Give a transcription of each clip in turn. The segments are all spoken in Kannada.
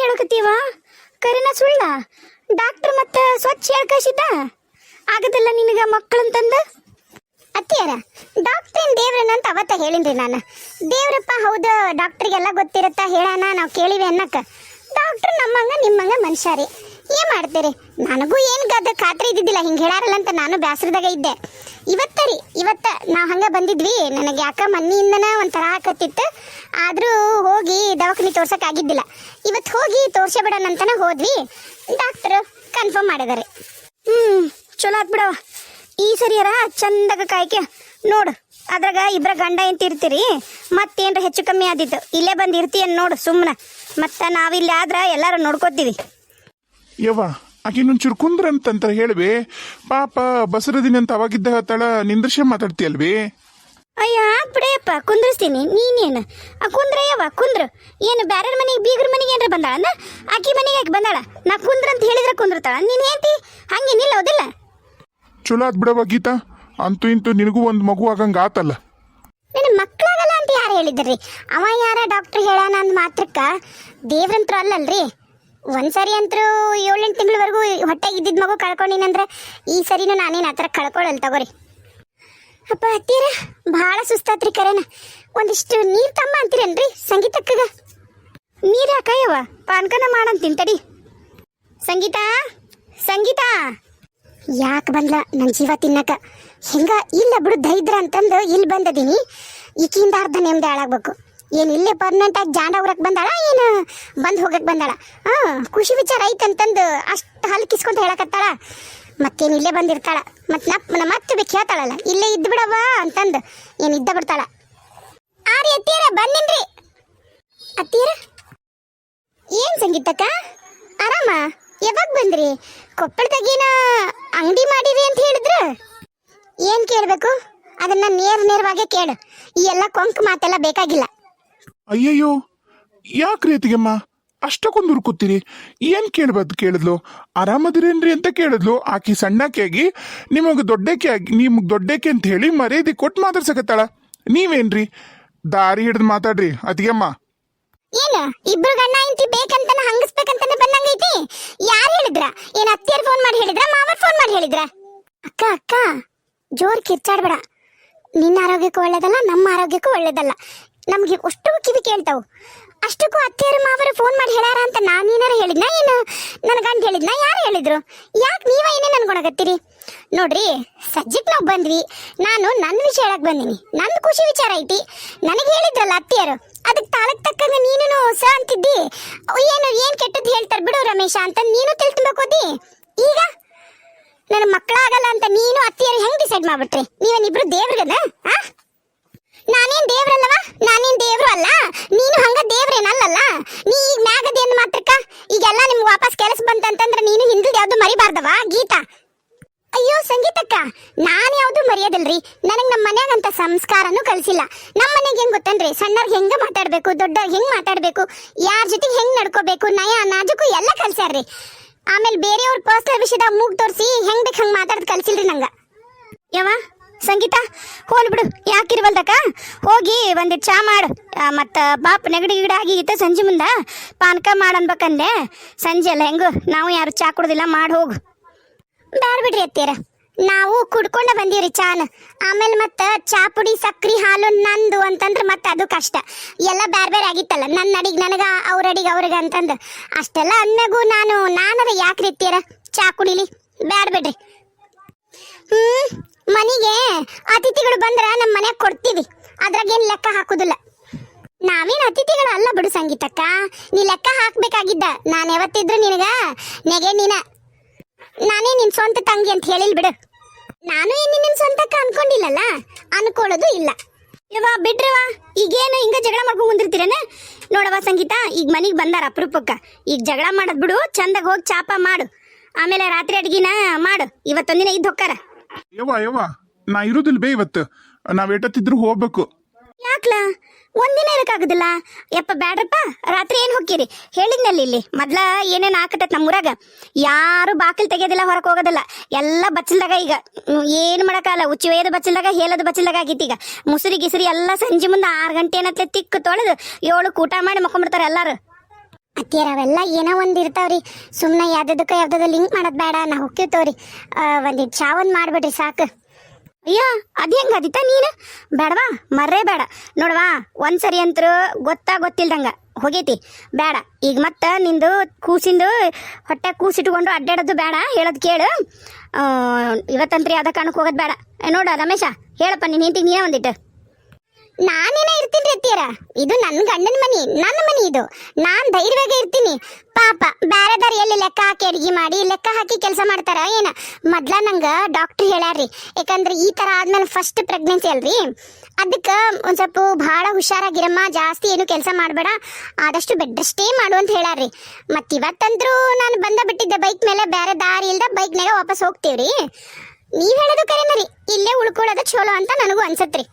ಹೇಳಕತ್ತೀವ? ಕರಿನ ಸುಳ್ಳ? ಡಾಕ್ಟರ್ ಮತ್ತೆ ಸ್ವಚ್ಛ ಹೇಳ್ಕಸಿದ್ದ ಆಗದಲ್ಲ ನಿನಗ ಮಕ್ಕಳಂತಂದ ಅತ್ತಿಯರ ಏನು ದೇವ್ರನ್ನ ಅಂತ ಅವತ್ತ ಹೇಳಿನ್ರಿ ನಾನು. ದೇವ್ರಪ್ಪ ಹೌದು ಡಾಕ್ಟ್ರಿಗೆಲ್ಲ ಗೊತ್ತಿರತ್ತ ಹೇಳಣ, ನಾವು ಕೇಳಿವಿ ಅನ್ನಕ್ಕ. ಡಾಕ್ಟ್ರ್ ನಮ್ಮಂಗ ನಿಮ್ಮಂಗ ಮನುಷ್ಯ ರೀ. ಏನ್ ಮಾಡ್ತೀರಿ? ನನಗೂ ಏನ್ ಗದ ಖಾತ್ರಿ ಇದ್ದಿದ್ದಿಲ್ಲ, ಹಿಂಗೆ ಹೇಳಾರಲ್ಲ ಅಂತ ನಾನು ಬ್ಯಾಸರದಾಗ ಇದ್ದೆ. ಇವತ್ತ ರೀ, ಇವತ್ತ ನಾವು ಹಂಗ ಬಂದಿದ್ವಿ. ನನಗೆ ಯಾಕ ಮನ್ನಿಯಿಂದನ ಒಂಥರ ಹಾಕತ್ತಿತ್ತು ಆದ್ರೂ ಹೋಗಿ ದವಾಖಾನೆ ತೋರ್ಸಕ್ ಆಗಿದ್ದಿಲ್ಲ. ಇವತ್ತು ಹೋಗಿ ತೋರ್ಸೇ ಬಿಡೋಣ ಅಂತನ ಹೋದ್ವಿ. ಡಾಕ್ಟರ್ ಕನ್ಫರ್ಮ್ ಮಾಡಿದಾರೆ ಹ್ಮ್, ಚಲೋ ಆಯ್ತು ಬಿಡವ ಈ ಸರಿಯರ ಚಂದಾಗ ಕಾಯ್ಕೆ ನೋಡು. ಅದ್ರಾಗ ಇಬ್ರ ಗಂಡ ಎಂತ ಇರ್ತೀರಿ. ಮತ್ತೇನ್ರ ಹೆಚ್ಚು ಕಮ್ಮಿ ಆದಿತ್ತು. ಇಲ್ಲೇ ಬಂದು ನೋಡು ಸುಮ್ಮನೆ ಮತ್ತೆ ನಾವಿಲ್ಲಿ ಆದ್ರೆ ಎಲ್ಲಾರು ನೋಡ್ಕೋತೀವಿ. ಯವ್ವ ಆಕಿನೊಂಚೂರು ಕುಂದ್ರಂತಂತ ಹೇಳ್ಬಿ ಪಾಪ ಬಸರದಿನ ಅಂತ ಅವಾಗಿದ್ದ ತಳ ನಿಂದ್ರಶ ಮಾತಾಡ್ತೀಯಲ್ವಿ? ಅಯ್ಯ ಬಿಡೆಯಪ್ಪ ಕುಂದ್ರಿಸ್ತೀನಿ. ನೀನೇನು? ಆ ಕುಂದ್ರಯ್ಯವ್ವ ಕುಂದ್ರ. ಏನು ಬ್ಯಾರ್ಯಾರ ಮನೆಗೆ ಬೀಗ್ರ ಮನೆಗೆ ಏನ್ರ ಬಂದಾಳ ಆಕಿ ಮನೆಗೆ ಯಾಕೆ ಬಂದಾಳ? ನಾ ಕುಂದ್ರ ಅಂತ ಹೇಳಿದ್ರೆ ಕುಂದ್ರತಾಳ. ನೀನ್ ಹೇಳ್ತಿ ಹಂಗೆ ನಿಲ್ಲೋದಿಲ್ಲ. ಚಲೋ ಆತ್ ಬಿಡವ ಗೀತಾ. ಅಂತೂ ಇಂತೂ ನಿನಗೂ ಒಂದು ಮಗು ಆಗಂಗ ಆತಲ್ಲ. ನನ್ನ ಮಕ್ಕಳಾಗಲ್ಲ ಅಂತ ಯಾರು ಹೇಳಿದ್ರಿ? ಅವ ಯಾರ ಡಾಕ್ಟರ್ ಹೇಳೋಣ ಅಂದ ಮಾತ್ರಕ್ಕ? ದೇವ್ರಂತ್ರ ಅಲ್ಲಲ್ರಿ? ಒಂದ್ಸರಿ ಅಂತರೂ ಏಳೆಂಟು ತಿಂಗಳವರೆಗೂ ಹೊಟ್ಟೆ ಇದ್ದಿದ್ದ ಮಗು ಕಳ್ಕೊಂಡಿನಂದ್ರೆ ಈ ಸರಿನೂ ನಾನೇನು ಆ ಥರ ಕಳ್ಕೊಳ್ಳಲ್ಲ ತಗೋರಿ. ಅಪ್ಪ ಅತ್ತೀರ ಭಾಳ ಸುಸ್ತಾತ್ರಿ ಕರೆನ. ಒಂದಿಷ್ಟು ನೀರು ತಮ್ಮ ಅಂತೀರೇನ್ರಿ ಸಂಗೀತಕ್ಕಗ? ನೀರು ಯಾಕಯ್ಯವ ಪಾನ್ಕನ ಮಾಡಂತೀನಿ ತಡಿ. ಸಂಗೀತ ಸಂಗೀತ. ಯಾಕೆ ಬಂದ್ಲ ನನ್ನ ಜೀವ ತಿನ್ನಕ? ಹಿಂಗ ಇಲ್ಲ ಬಿಡು ದೈದ್ರ ಅಂತಂದು ಇಲ್ಲಿ ಬಂದದೀನಿ. ಈಕಿಂದ ಅರ್ಧ ನೆಮ್ಮದಿ ಹಾಳಾಗ್ಬೇಕು. ಏನು ಇಲ್ಲೇ ಪರ್ಮನೆಂಟ್ ಆಗಿ ಜಾಂಡ ಊರಕ್ಕೆ ಬಂದಾಳ ಏನು? ಬಂದು ಹೋಗಕ್ಕೆ ಬಂದಾಳ? ಹಾ, ಖುಷಿ ವಿಚಾರ ಐತಂತಂದು ಅಷ್ಟು ಹಲ್ಕಿಸ್ಕೊಂತ ಹೇಳಕತ್ತಾಳ? ಮತ್ತೇನು ಇಲ್ಲೇ ಬಂದಿರ್ತಾಳ? ಮತ್ತೆ ನಪ್ ಮತ್ತೆ ಬೇಕು ಹೇಳ್ತಾಳಲ್ಲ? ಇಲ್ಲೇ ಇದ್ದು ಬಿಡವ್ವ ಅಂತಂದು ಏನು ಇದ್ದ ಬಿಡ್ತಾಳ? ಆ ರೀ ಅತ್ತೀರ ಬಂದಿನ್ರಿ. ಅತ್ತೀರ ಏನ್ ಸಂಗೀತಕ್ಕ? ಆರಾಮ? ಯಾವಾಗ ಬಂದ್ರಿ? ಕೊಪ್ಪಳದಾಗೇನ ಅಂಗಡಿ ಮಾಡಿರಿ ಅಂತ ಹೇಳಿದ್ರ? ಏನ್ ಕೇಳ್ಬೇಕು? ಅದನ್ನ ನೇರ ನೇರವಾಗೇ ಕೇಳು. ಈ ಎಲ್ಲ ಕೊಂಕ್ ಮಾತೆಲ್ಲ ಬೇಕಾಗಿಲ್ಲ. ಅಯ್ಯಯ್ಯೋ ಯಾಕೆ ರೀತಿಗೆಮ್ಮ ಅಷ್ಟಕ್ಕೊಂದು ಹುರ್ಕೋತೀರಿ? ಏನು ಕೇಳಬಾರ್ದು ಕೇಳಿದ್ಲು? ಆರಾಮದಿರೇನ್ರಿ ಅಂತ ಕೇಳಿದ್ಲು. ಆಕಿ ಸಣ್ಣಕ್ಕಾಗಿ ನಿಮಗೆ ದೊಡ್ಡಕ್ಕೆ ಆಗಿ ನಿಮ್ಗೆ ದೊಡ್ಡಕ್ಕೆ ಅಂತ ಹೇಳಿ ಮರ್ಯಾದೆ ಕೊಟ್ಟು ಮಾತಾಡ್ಸಕತ್ತಾಳ. ನೀವೇನ್ರಿ? ದಾರಿ ಹಿಡಿದು ಮಾತಾಡ್ರಿ ಅತಿಗೆಮ್ಮ ಏನ? ಇಬ್ರು ಗಂಡ ಇಂತಿ ಬೇಕಂತನ ಹಂಗಸ್ಬೇಕಂತಾನೆ ಬಂದಂಗೈತಿ? ಯಾರು ಹೇಳಿದ್ರ? ಏನ್ ಅತ್ತಿಯರ್ ಫೋನ್ ಮಾಡಿ ಹೇಳಿದ್ರ? ಮಾವರ್ ಫೋನ್ ಮಾಡಿ ಹೇಳಿದ್ರ? ಅಕ್ಕ ಅಕ್ಕ, ಜೋರ್ ಕಿರ್ಚಾಡ್ಬೇಡ. ನಿನ್ನ ಆರೋಗ್ಯಕ್ಕೂ ಒಳ್ಳೇದಲ್ಲ, ನಮ್ಮ ಆರೋಗ್ಯಕ್ಕೂ ಒಳ್ಳೇದಲ್ಲ. ನಮ್ಗೆ ಅಷ್ಟು ಕಿವಿ ಕೇಳ್ತಾವು. ಅಷ್ಟಕ್ಕೂ ಅತ್ತಿಯರು ಮಾವರು ಫೋನ್ ಮಾಡಿ ಹೇಳ್ಯಾರ ಅಂತ ನಾನೇನಾರ ಹೇಳಿದ್ನ ಏನು? ನನ್ನ ಗಂಡ ಹೇಳಿದ್ನ? ಯಾರು ಹೇಳಿದ್ರು? ಯಾಕೆ ನೀವ ಏನೇ ನನ್ಗೊಣಗತ್ತೀರಿ ನೋಡ್ರಿ ಸಜ್ಜಿಕ್ ನಾವು ಬಂದ್ವಿ. ನಾನು ನನ್ನ ವಿಷಯ ಹೇಳಕ್ ಬಂದೀನಿ. ನನ್ನ ಖುಷಿ ವಿಚಾರ ಐತಿ. ನನಗೆ ಹೇಳಿದ್ರಲ್ಲ ಅತ್ತೆಯರು. ಅದಕ್ಕೆ ತಾಳಕ್ ತಕ್ಕಂಗ ನೀನು ಸ ಅಂತಿದ್ದಿ. ಏನು ಏನು ಕೆಟ್ಟದ್ದು ಹೇಳ್ತಾರೆ ಬಿಡು ರಮೇಶ ಅಂತ ನೀನು ತಿಳ್ಕೊಬೇಕೋದಿ ಈಗ ನನ್ನ ಮಕ್ಕಳಾಗಲ್ಲ ಅಂತ ನೀನು ಅತ್ತಿಯರು ಹೆಂಗ್ ಡಿಸೈಡ್ ಮಾಡ್ಬಿಟ್ರಿ? ನೀವೇನಿಬ್ರು ದೇವ್ರಿಗದ ನಾನೇನ್ ದೇವ್ರಲ್ಲವ? ನಾನೇನ್ ದೇವ್ರು ಅಲ್ಲ ನೀನು ಹಂಗ ದೇವ್ರೇನಲ್ಲಲ್ಲ? ನೀ ಈಗ ಮ್ಯಾಗದೇನ್ ಮಾತ್ರಕ್ಕ? ಈಗೆಲ್ಲ ನಿಮ್ಗೆ ವಾಪಸ್ ಕೆಲಸ ಬಂತಂತಂದ್ರೆ ನೀನು ಹಿಂದಿಲ್ ಯಾವ್ದು ಮರಿಬಾರ್ದವ? ಗೀತಾ? ಅಯ್ಯೋ, ಸಂಗೀತಕ್ಕ, ನಾನು ಯಾವುದು ಮರೆಯೋದಿಲ್ರಿ? ನನಗೆ ನಮ್ಮ ಮನ್ಯಾಗ ಅಂತ ಸಂಸ್ಕಾರನೂ ಕಲಿಸಿಲ್ಲ ನಮ್ಮ ಮನೆಗೆ ಹೆಂಗ್ ಗೊತ್ತನ್ರಿ? ಸಣ್ಣವ್ರಿಗೆ ಹೆಂಗ ಮಾತಾಡಬೇಕು ದೊಡ್ಡ ಹೆಂಗ್ ಮಾತಾಡಬೇಕು? ಯಾರ ಜೊತೆಗೆ ಹೆಂಗ್ ನಡ್ಕೋಬೇಕು? ನಯ, ನಾಜುಕು ಎಲ್ಲ ಕಲ್ಸ್ಯಾರ್ರಿ ಆಮೇಲೆ ಬೇರೆಯವ್ರ ಪೋಸ್ಟರ್ ವಿಷಯದಾಗ ಮೂಗ್ ತೋರಿಸಿ ಹೆಂಗ್ ಬೇಕು ಹಂಗ್ ಮಾತಾಡೋದು ಕಲ್ಸಿಲ್ರಿ ನಂಗ. ಯಾವ ಸಂಗೀತ, ಹೋಲ್ ಬಿಡು, ಯಾಕಿರ್ವಲ್ದಕ್ಕ? ಹೋಗಿ ಒಂದಿಟ್ಟು ಚಾ ಮಾಡು. ಮತ್ತು ಬಾಪ್ ನೆಗಡಿ ಗಿಡ ಆಗಿಗಿತ್ತ ಸಂಜೆ ಮುಂದೆ ಪಾನಕ ಮಾಡನ್ಬೇಕಂದೆ. ಸಂಜೆ ಅಲ್ಲ, ಹೆಂಗು? ನಾವು ಯಾರು ಚಾ ಕುಡ್ದಿಲ್ಲ, ಮಾಡಿ ಹೋಗು. ಬೇಡ ಬಿಡ್ರಿ ಅತ್ತೀರ ನಾವು ಕುಡ್ಕೊಂಡ ಬಂದೀವ್ರಿ ಚಾನ. ಆಮೇಲೆ ಮತ್ತ ಚಾ ಪುಡಿ, ಸಕ್ರಿ, ಹಾಲು ನಂದು ಅಂತಂದ್ರೆ ಮತ್ತೆ ಅದು ಕಷ್ಟ. ಎಲ್ಲ ಬೇರೆ ಬೇರೆ ಆಗಿತ್ತಲ್ಲ ನನ್ನ ಅಡಿಗೆ ನನಗೆ, ಅವ್ರ ಅಡಿಗೆ ಅವ್ರಿಗೆ ಅಂತಂದು. ಅಷ್ಟೆಲ್ಲ ಅಂದಾಗೂ ನಾನು ನಾನು ಯಾಕೆ ರೀ ಅತ್ತೀರ ಚಾ ಕುಡಿಲಿ. ಬೇಡ ಬಿಡ್ರಿ. ಹ್ಮ್ ಮನಿಗೆ ಅತಿಥಿಗಳು ಬಂದ್ರ ನಮ್ಮ ಮನೆಗೆ ಕೊಡ್ತೀವಿ. ಅದ್ರಾಗೇನು ಲೆಕ್ಕ ಹಾಕೋದಿಲ್ಲ. ನಾವೇನು ಅತಿಥಿಗಳು ಅಲ್ಲ ಬಿಡು ಸಂಗೀತಕ್ಕ. ನೀ ಲೆಕ್ಕ ಹಾಕ್ಬೇಕಾಗಿದ್ದ. ನಾನು ಯಾವತ್ತಿದ್ರು ನಿನಗ ನೆಗೆ ನೀನ. ನಾನೇ ನಿನ್ ಸ್ವಂತ ತಂಗಿ ಅಂತ ಹೇಳಿಲ್ ಬಿಡು. ನಾನು ಏನು ನಿನ್ನ ಸ್ವಂತಕ್ಕ ಅನ್ಕೊಂಡಿಲ್ಲಲ್ಲ? ಅನ್ಕೊಳ್ಳೋದು ಇಲ್ಲ. ಇಲ್ವಾ ಬಿಡ್ರವಾ ಈಗೇನು ಹಿಂಗ ಜಗಳ ಮಾಡ್ಕೊಂಡು ಕುಂದಿರ್ತೀರೇನ ನೋಡವ ಸಂಗೀತ, ಈಗ ಮನೆಗೆ ಬಂದಾರ ಅಪರೂಪಕ್ಕ. ಈಗ ಜಗಳ ಮಾಡೋದ್ ಬಿಡು, ಚಂದಾಗ ಹೋಗಿ ಚಾಪ ಮಾಡು. ಆಮೇಲೆ ರಾತ್ರಿ ಅಡ್ಗಿನ ಮಾಡು. ಇವತ್ತೊಂದಿನ ಇದ್ದು ಹೊಕ್ಕಾರ. ಯವ್ವ ಯವ್ವ ನಾ ಇರುದಿಲ್ಲ ಬೇ ಇವತ್ತು. ನಾವ್ ಎಟ್ಟತ್ತಿದ್ರು ಹೋಗ್ಬೇಕು. ಯಾಕ್ಲ? ಒಂದಿನ ಇರಕ್ಕಾಗುದಿಲ್ಲ? ಯಪ್ಪ ಬ್ಯಾಡ್ರಪ್ಪ ರಾತ್ರಿ ಏನ್ ಹೋಗ್ತೀರಿ? ಹೇಳಿದ್ನಲ್ಲಿ ಇಲ್ಲಿ ಮೊದ್ಲ ಏನೇನ್ ನಮ್ಮ ನಮ್ಮೂರಾಗ. ಯಾರು ಬಾಕಿಲ್ ತೆಗಿಯೋದಿಲ್ಲ ಹೊರಕ್ ಹೋಗೋದಿಲ್ಲ. ಎಲ್ಲ ಬಚ್ಚಲ್ದಾಗ ಈಗ ಹ್ಮ್, ಏನ್ ಮಾಡಕ್ಕಾಗಲ್ಲ. ಉಚ್ಚಿ ಒಯ್ಯದ ಬಚ್ಚಲ್ದಾಗ ಹೇಲದ ಬಚ್ಚಲ್ದಾಗ ಆಗೈತಿ ಈಗ. ಮುಸುರಿ ಗಿಸುರಿ ಎಲ್ಲ ಸಂಜೆ ಮುಂದೆ ಆರು ಗಂಟೆ ಏನತ್ಲೆ ತಿಕ್ಕು ತೊಳೆದು ಏಳು ಊಟ ಮಾಡಿ ಮಕ್ಕೊಂಡ್ಬಿಡ್ತಾರೆ ಎಲ್ಲಾರು. ಅತ್ತಿಯರ ಅವೆಲ್ಲ ಏನೋ ಒಂದ್ ಇರ್ತಾವ್ರಿ. ಸುಮ್ಮನೆ ಯಾವ್ದದಕ್ಕೆ ಯಾವ್ದದ ಲಿಂಕ್ ಮಾಡೋದು ಬೇಡ ನಾ ಹೋಗ್ತೀವಿ ತೋರಿ ಒಂದಿಟ್ಟು ಚಾ ಒಂದ್ ಮಾಡ್ಬಿಡ್ರಿ ಸಾಕು. ಅಯ್ಯೋ, ಅದು ಹೆಂಗ ಅದಿತ್ತ ನೀನು? ಬೇಡವಾ? ಮರ್ರೇ ಬೇಡ. ನೋಡವಾ, ಒಂದ್ಸರಿ ಅಂತರೂ ಗೊತ್ತಾ ಗೊತ್ತಿಲ್ದಂಗ. ಹೋಗೈತಿ. ಬೇಡ. ಈಗ ಮತ್ತೆ ನಿಂದು ಕೂಸಿಂದು ಹೊಟ್ಟೆ ಕೂಸಿಟ್ಕೊಂಡು ಅಡ್ಡಾಡೋದು ಬೇಡ, ಹೇಳೋದು ಕೇಳು. ಇವತ್ತಂತ್ರಿ ಯಾವ್ದ ಕಾರಣಕ್ಕೆ ಹೋಗೋದು ಬೇಡ. ನೋಡ, ರಮೇಶ, ಹೇಳಪ್ಪ, ನೀನ್ ಹಿಂತಿಗೆ ನೀನೇ ಒಂದಿಟ್ಟು. ನಾನೇನ ಇರ್ತೀನಿ ಅತ್ತಿಯರ ಇದು ನನ್ನ ಗಂಡನ ಮನಿ, ನನ್ನ ಮನಿ ಇದು. ನಾನ್ ಧೈರ್ಯವಾಗಿ ಇರ್ತೀನಿ. ಪಾಪ ಬ್ಯಾರೆದಾರ ದಾರಿಯಲ್ಲಿ ಲೆಕ್ಕ ಹಾಕಿ ಅಡಿಗೆ ಮಾಡಿ, ಲೆಕ್ಕ ಹಾಕಿ ಕೆಲಸ ಮಾಡ್ತಾರ ಏನ? ಮೊದ್ಲ ನಂಗ ಡಾಕ್ಟರ್ ಹೇಳ್ಯಾರ್ರಿ. ಯಾಕಂದ್ರೆ ಈ ತರ ಆದ್ಮೇಲೆ ಫಸ್ಟ್ ಪ್ರೆಗ್ನೆನ್ಸಿ ಅಲ್ರಿ. ಅದಕ್ಕೆ ಒಂದ್ ಸ್ವಲ್ಪ ಭಾಳ ಹುಷಾರಾಗಿರಮ್ಮ, ಜಾಸ್ತಿ ಏನು ಕೆಲಸ ಮಾಡಬೇಡ. ಆದಷ್ಟು ಬೆಡ್ ಸ್ಟೇ ಮಾಡು ಅಂತ ಹೇಳ್ಯಾರ್ರಿ. ಮತ್ ಇವತ್ತಂದ್ರೂ ನಾನು ಬಂದ ಬಿಟ್ಟಿದ್ದೆ ಬೈಕ್ ಮೇಲೆ ಬೇರೆ ದಾರಿ ಇಲ್ದ ಬೈಕ್ನಾಗ ವಾಪಸ್ ಹೋಗ್ತೀವ್ರಿ. ನೀವ್ ಹೇಳೋದು ಕರೆನರಿ. ಇಲ್ಲೇ ಉಳ್ಕೊಳ್ಳೋದು ಚಲೋ ಅಂತ ನನಗೂ ಅನ್ಸತ್ರಿ.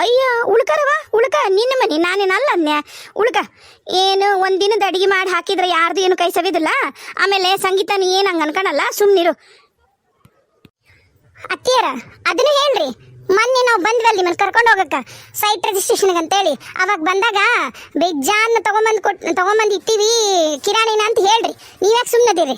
ಅಯ್ಯ ಉಳ್ಕರವ ಉಳ್ಕ. ನಿನ್ನ ಮನಿ ನಾನೇನಲ್ಲ ಅನ್ಯ. ಉಳ್ಕ. ಏನು ಒಂದಿನದ ಅಡಿಗೆ ಮಾಡಿ ಹಾಕಿದ್ರೆ ಯಾರ್ದು ಏನು ಕೈ ಸವಿದಿಲ್ಲ? ಆಮೇಲೆ ಸಂಗೀತ ನೀ ಏನು ಹಂಗ ಅನ್ಕಣಲ್ಲ, ಸುಮ್ನಿರು. ಅತ್ತಿಯರ, ಅದನ್ನ ಹೇಳ್ರಿ. ಮೊನ್ನೆ ನಾವು ಬಂದ್ವಲ್ಲಿ ನಿಮ್ಮನ್ನು ಕರ್ಕೊಂಡು ಹೋಗಕ್ಕ. ಸೈಟ್ ರಿಜಿಸ್ಟ್ರೇಷನ್ ಅಂತೇಳಿ. ಅವಾಗ ಬಂದಾಗ ಬೇಜಾನ್ ತಗೊಂಬಂದ್ ಕೊಟ್, ತಗೊಂಬಂದು ಇಟ್ಟಿವಿ ಕಿರಾಣಿನ ಅಂತ ಹೇಳ್ರಿ. ನೀವ್ಯಾಕೆ ಸುಮ್ಮನದಿರಿ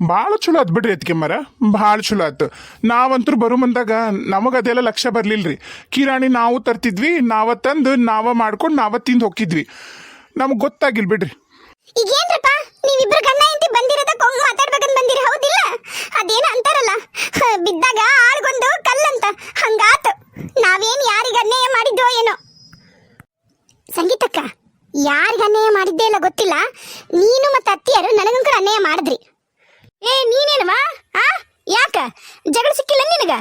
ಭಾಳ ಚಲೋ ಆತ್ ಬಿಡ್ರಿ ಎತ್ಕೆಮ್ಮರ ಭಾಳ ಚಲೋ ಆತು. ನಾವಂತರೂ ಬರೋ ಬಂದಾಗ ನಮಗೆ ಅದೆಲ್ಲ ಲಕ್ಷ್ಯ ಬರಲಿಲ್ಲರಿ ಕಿರಾಣಿ ನಾವು ತರ್ತಿದ್ವಿ, ನಾವ ತಂದು, ನಾವ ಮಾಡ್ಕೊಂಡು ನಾವ ತಿಂದು ಹೋಗಿದ್ವಿ ನಮಗೆ ಗೊತ್ತಾಗಿಲ್ಲ ಬಿಡ್ರಿ. ಈಗೇನ್ರಪ್ಪ? ನೀವಿಬ್ರು ಗಂಡ ಹೆಂಡತಿ ಬಂದಿರೋದ ಕೊಂಗ್ ಮಾತಾಡ್ಬೇಕಂತ ಬಂದಿರಿ, ಹೌದಿಲ್ಲ? ಅದೇನ ಅಂತಾರಲ್ಲ? ಬಿದ್ದಾಗ ಆಳ್ಗೊಂದು ಕಲ್ಲಂತ. ಹಂಗಾತು ನಾವೇನ್ ಯಾರಿಗೆ ಅನ್ಯಾಯ ಮಾಡಿದ್ವೋ ಏನೋ? ಸಂಗೀತಕ್ಕ, ಯಾರಿಗೆ ಅನ್ಯಾಯ ಮಾಡಿದ್ದೇ ಇಲ್ಲ ಗೊತ್ತಿಲ್ಲ. ನೀನು ಮತ್ತೆ ಅತ್ತಿಯರು ನನಗಂಕರ ಅನ್ಯಾಯ ಮಾಡಿದ್ರಿ ಏ ನೀನೇನವಾ ಆ ಯಾಕ ಸಿಕ್ಕಿಲ್ಲ ನಿನಗ?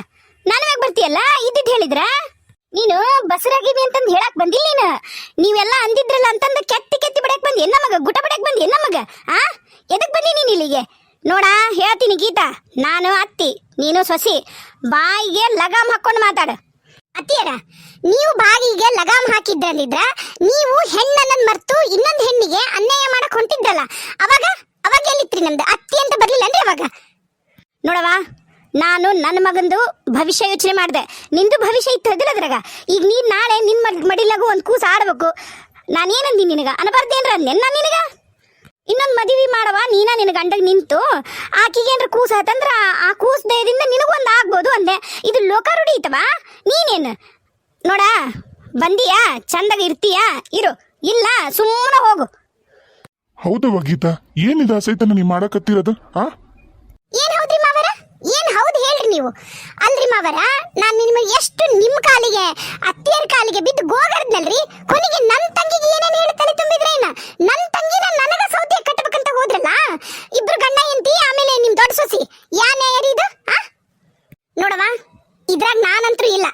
ನಾನು ಯಾಕೆ ಬರ್ತೀಯಲ್ಲ? ಇದ್ದಿದ್ದು ಹೇಳಿದ್ರ? ನೀನು ಬಸರಾಗಿವಿ ಅಂತಂದು ಹೇಳಕ್ ಬಂದಿಲ್ಲ ನೀನು. ನೀವೆಲ್ಲ ಅಂದಿದ್ರಲ್ಲ ಅಂತಂದು ಕೆತ್ತಿ ಕೆತ್ತಿ ಬಿಡಕ್ ಬಂದಿ. ಮಗ? ಗುಟ ಬಿಡಕ್ ಬಂದಿ? ಮಗ? ಆ? ಎದಕ್ ಬಂದಿ ನೀನು ಇಲ್ಲಿಗೆ? ನೋಡ, ಹೇಳ್ತೀನಿ ಗೀತಾ. ನಾನು ಅತ್ತಿ, ನೀನು ಸೊಸಿ. ಬಾಯಿಗೆ ಲಗಾಮ್ ಹಾಕೊಂಡು ಮಾತಾಡು. ಅತ್ತಿಯರ, ನೀವು ಬಾಯಿಗೆ ಲಗಾಮ್ ಹಾಕಿದ್ರಲ್ಲಿದ್ರ ನೀವು ಹೆಣ್ಣನ್ನ ಮರ್ತು ಇನ್ನೊಂದು ಹೆಣ್ಣಿಗೆ ಅನ್ಯಾಯ ಮಾಡಕ್ ಹೊಂಟಿದ್ರಲ್ಲ, ಅವಾಗ? ಅವಾಗ ಎಲ್ಲಿತ್ರಿ ನಮ್ದು? ಅತ್ತಿ ಅಂತ ಬರ್ಲಿಲ್ಲನ್ರಿ ಅವಾಗ ನೋಡವ ನಾನು ನನ್ನ ಮಗಂದು ಭವಿಷ್ಯ ಯೋಚನೆ ಮಾಡಿದೆ. ನಿಂದು ಭವಿಷ್ಯ ಇತ್ತು ಅದ್ರಾಗ. ಈಗ ನೀನ್ ನಾಳೆ ನಿನ್ ಮಡ್- ಮಡಿಲಾಗು ಒಂದು ಕೂಸು ಆಡ್ಬೇಕು. ನಾನೇನಂದಿ ನಿನಗ? ಅನಬಾರ್ದೇನ್ರ ನಾನು ನಿನಗ? ಇನ್ನೊಂದು ಮದುವೆ ಮಾಡವ ನೀನ ನಿನ್ನ ಗಂಡಗ್ ನಿಂತು. ಏನ್ರ ಕೂಸ ಆತಂದ್ರ ಆ ಕೂಸ್ ದಯದಿಂದ ನಿನಗೊಂದು ಆಗ್ಬೋದು ಅಂದೆ. ಇದು ಲೋಕ ರೂಢಿ ಐತವ? ನೀನೇನು? ನೋಡ ಬಂದಿಯಾ? ಚಂದಾಗ ಇರ್ತೀಯಾ? ಇರು. ಇಲ್ಲ ಸುಮ್ಮನೆ ಹೋಗು. ಹೌದವ ಗೀತಾ. ಏನಿದೆ ಸೈತನ ನೀ ಮಾಡಕತ್ತಿರೋದು ಆ? ಏನ್ ಹೌದ್ರಿ ಏನ್ ಹೌದು ಹೇಳ್ರಿ ನೀವು? ಅಲ್ರಿ ಮಾವರ, ನಾನು ನಿಮ್ಮ ಎಷ್ಟು ನಿಮ್ಮ ಕಾಲಿಗೆ, ಅತ್ತಿಯರ್ ಕಾಲಿಗೆ ಬಿದ್ದು ಗೋಗರ್ದ್ನಲ್ರಿ? ಕೊನೆಗೆ ನನ್ನ ತಂಗಿಗೆ ಏನೇನು ಹೇಳಿ ತಲೆ ಏನ? ನನ್ನ ತಂಗಿನ ನನಗ ಸೌದೆ ಕಟ್ಟಬೇಕಂತ ಹೋದ್ರಲ್ಲ? ಇಬ್ರು ಗಂಡ ಎಂತಿ ಆಮೇಲೆ ನಿಮ್ ದೊಡ್ಡ ಸೊಸಿ. ಯಾ ನ್ಯಾಯ ರೀ ಇದು? ನೋಡವ ಇದ್ರಾಗ ನಾನಂತೂ ಇಲ್ಲ.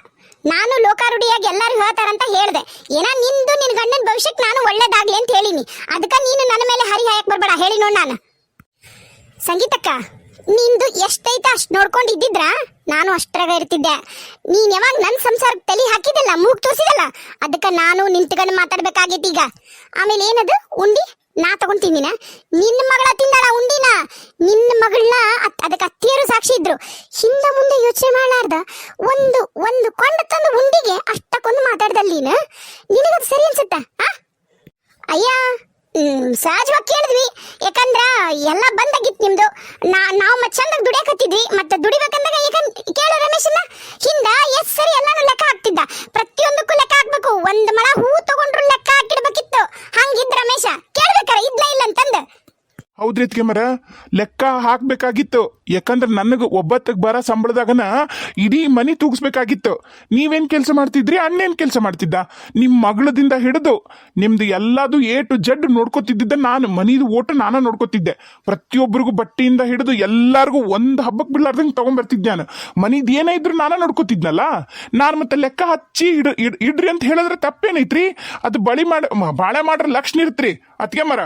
ನಾನು ಲೋಕಾರೂಢಿಯಾಗಿ ಎಲ್ಲರೂ ಹೇಳ್ತಾರಂತ ಹೇಳ್ದೆ. ಏನಾ, ನಿಂದು ನಿನ್ ಗಂಡನ ಭವಿಷ್ಯಕ್ಕೆ ನಾನು ಒಳ್ಳೇದಾಗ್ಲಿ ಅಂತ ಹೇಳಿನಿ. ಅದಕ್ಕ ನೀನು ನನ್ನ ಮೇಲೆ ಹರಿ ಹಾಯಕ್ ಬರ್ಬೇಡ. ಹೇಳಿ ನೋಡ್ ನಾನು. ಸಂಗೀತಕ್ಕ ನಿಂದು ಎಷ್ಟೈತ ಅಷ್ಟು ನೋಡ್ಕೊಂಡು ಇದ್ದಿದ್ರ ನಾನು ಅಷ್ಟ್ರಾಗ ಇರ್ತಿದ್ದೆ. ನೀನ್ ಯಾವಾಗ ನನ್ನ ಸಂಸಾರಕ್ಕೆ ತಲೆ ಹಾಕಿದಲ್ಲ ಮೂಗ್ ತೋರಿಸಿದಲ್ಲ ಅದಕ್ಕೆ ನಾನು ನಿಂತ್ಕೊಂಡು ಮಾತಾಡ್ಬೇಕಾಗೈತಿ ಈಗ. ಆಮೇಲೆ ಏನದು? ಉಂಡಿ? ನಾ ತಗೊಂತೀನಿನ ನಿನ್ನ ಮಗಳ ತಿಂದಾಳ ಉಂಡಿನ? ನಿನ್ನ ಮಗಳನ್ನ ಅದಕ್ಕೆ ಅತ್ತಿಯರು ಸಾಕ್ಷಿ ಇದ್ರು. ಹಿಂದೆ ಮುಂದೆ ಯೋಚನೆ ಮಾಡಲಾರ್ದ? ಒಂದು ಒಂದು ಕೊಂಡ ತಂದು ಉಂಡಿಗೆ ಅಷ್ಟಕ್ಕೊಂದು ಮಾತಾಡ್ದಲ್ಲಿನ ನೀನು? ನಿನಗದು ಸರಿ ಅನ್ಸುತ್ತ ಅಯ್ಯ! ಸಹಜವಾಗಿ ಕೇಳಿದ್ವಿ ಯಾಕಂದ್ರ ಎಲ್ಲ ಬಂದಾಗಿತ್ತು ನಿಮ್ದು. ನಾ, ನಾವು ಮತ್ತೆ ಚಂದಾಗ ದುಡಿಯಾಕತ್ತಿದ್ವಿ, ಮತ್ತೆ ದುಡಿಬೇಕಂದಾಗ ಯಾಕಂದ್ ಕೇಳು ರಮೇಶನ್ನ. ಹಿಂದ ಎಸ್ ಸರಿ ಎಲ್ಲಾನು ಲೆಕ್ಕ ಹಾಕ್ತಿದ್ದ. ಪ್ರತಿಯೊಂದಕ್ಕೂ ಲೆಕ್ಕ ಹಾಕ್ಬೇಕು. ಒಂದ್ ಮಳ ಹೂ ತಗೊಂಡ್ರು ಲೆಕ್ಕ ಹಾಕಿಡ್ಬೇಕಿತ್ತು ಹಂಗಿದ್ ರಮೇಶ ಕೇಳ್ಬೇಕಾರ ಇದ್ನ ಇಲ್ಲ ಅಂತಂದ ಹೌದ್ರಿ ಮರ? ಲೆಕ್ಕ ಹಾಕ್ಬೇಕಾಗಿತ್ತು. ಯಾಕಂದ್ರೆ ನನಗೆ ಒಬ್ಬತ್ತಕ್ಕೆ ಬರೋ ಸಂಬಳದಾಗನ ಇಡೀ ಮನಿ ತೂಗಿಸ್ಬೇಕಾಗಿತ್ತು. ನೀವೇನ್ ಕೆಲಸ ಮಾಡ್ತಿದ್ರಿ, ಅಣ್ಣೇನ್ ಕೆಲಸ ಮಾಡ್ತಿದ್ದ? ನಿಮ್ಮ ಮಗಳದಿಂದ ಹಿಡಿದು ನಿಮ್ದು ಎಲ್ಲದು ಎ ಟು ಜಡ್ ನೋಡ್ಕೊತಿದ್ದ ನಾನು, ಮನಿದು ಓಟು ನಾನ ನೋಡ್ಕೊತಿದ್ದೆ. ಪ್ರತಿಯೊಬ್ಬರಿಗೂ ಬಟ್ಟೆಯಿಂದ ಹಿಡಿದು ಎಲ್ಲಾರ್ಗೂ ಒಂದು ಹಬ್ಬಕ್ಕೆ ಬಿಡ್ಲಾರ್ದಂಗೆ ತಗೊಂಡ್ಬರ್ತಿದ್ದೆ ನಾನು. ಮನಿದು ಏನೇ ಇದ್ರು ನಾನ ನೋಡ್ಕೊತಿದ್ನಲ್ಲ? ನಾನು ಮತ್ತೆ ಲೆಕ್ಕ ಹಚ್ಚಿ ಇಡ್, ಇಡ್- ಇಡ್ರಿ ಅಂತ ಹೇಳಿದ್ರೆ ತಪ್ಪೇನೈತ್ರಿ? ಅದು ಬಳಿ ಮಾಡ, ಬಾಳೆ ಮಾಡ್ರ ಲಕ್ಷಣ ಇರ್ತ್ರಿ. ಅದಕ್ಕೆ ಮರ.